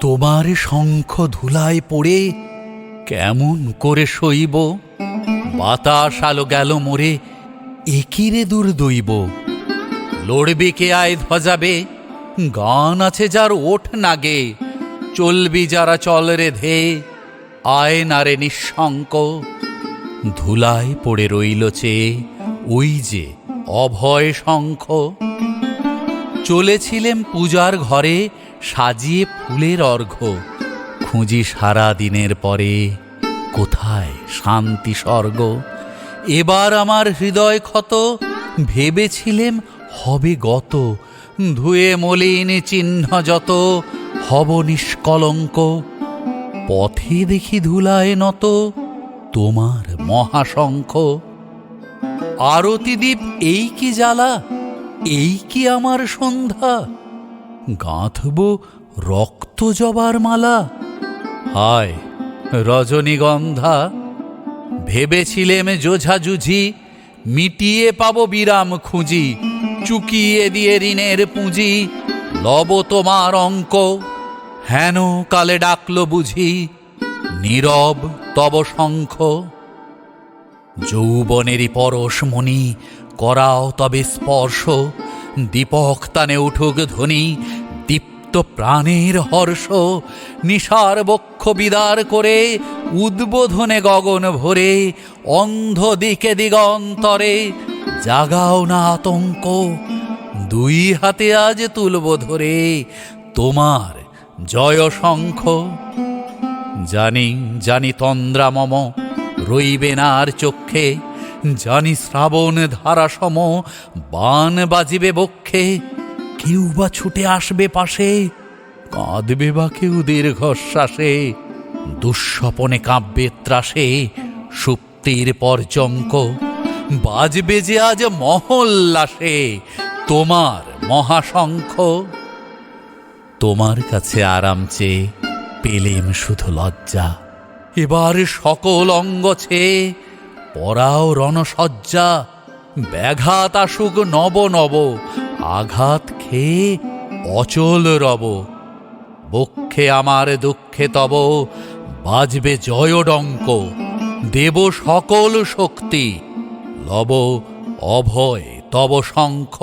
তোমার শঙ্খ ধুলায় পড়ে কেমন করে সইব বাতাস আলো গেল মোরে একিরে দূর দইব লড়বি কে আয় ধজাবে গান আছে যার ওঠ নাগে, চলবি যারা চল রে ধে, আয় না রে নিঃশঙ্ক। ধুলায় পড়ে রইল চেয়ে ওই যে অভয় শঙ্খ। চলেছিলেম পূজার ঘরে সাজিয়ে ফুলের অর্ঘ্য খুঁজি সারা দিনের পরে, কোথায় শান্তি স্বর্গ? এবার আমার হৃদয় ক্ষত, ভেবেছিলেম হবে গত। ধুয়ে মলিন চিহ্ন যত, হব নিষ্কলঙ্ক। পথে দেখি ধুলায় নত, তোমার মহাশঙ্খ। আরতি দ্বীপ এই কি জ্বালা? এই কি আমার সন্ধ্যা? গাঁথব রক্ত জবার মালা। হায়, রজনীগন্ধা, ভেবেছিলেম জোঝাজুঝি, মিটিয়ে পাবো বিরাম খুঁজি, চুকিয়ে দিয়ে ঋণের পুঁজি। লব তোমার অঙ্ক, হেন কালে ডাকলো বুঝি, নীরব তব শঙ্খ। যৌবনেরই পরশ মণি, করাও তবে স্পর্শ দীপক তানে উঠুক ধ্বনি, দীপ্ত প্রাণের হর্ষ, নিশার বক্ষ বিদার করে উদ্বোধনে গগন ভরে, অন্ধ দিকে দিগন্তরে, জাগাও না আতঙ্ক, দুই হাতে আজ তুলব ধরে, তোমার জয় শঙ্খ। জানি জানি তন্দ্রা মম, রইবে না আর চক্ষে জানি শ্রাবণ ধারা সম, বান বাজিবে বক্ষে, কেউ বা ছুটে আসবে পাশে, কাঁদবে বা কেউ দীর্ঘশ্বাসে, দুঃস্বপনে কাব্যে ত্রাসে, সুপ্তির পর্যঙ্ক বাজবে যে আজ মহল্লাসে, তোমার মহাশঙ্খ। তোমার কাছে আরাম চেয়ে পেলেম শুধু লজ্জা, এবার সকল অঙ্গ ছেয়ে পরাও রণসজ্জা, ব্যাঘাত আসুক নব নব, আঘাত খেয়ে অচল রব। বক্ষে আমার দুঃখে তব, বাজবে জয়ডঙ্ক দেব সকল শক্তি, লব অভয় তব শঙ্খ।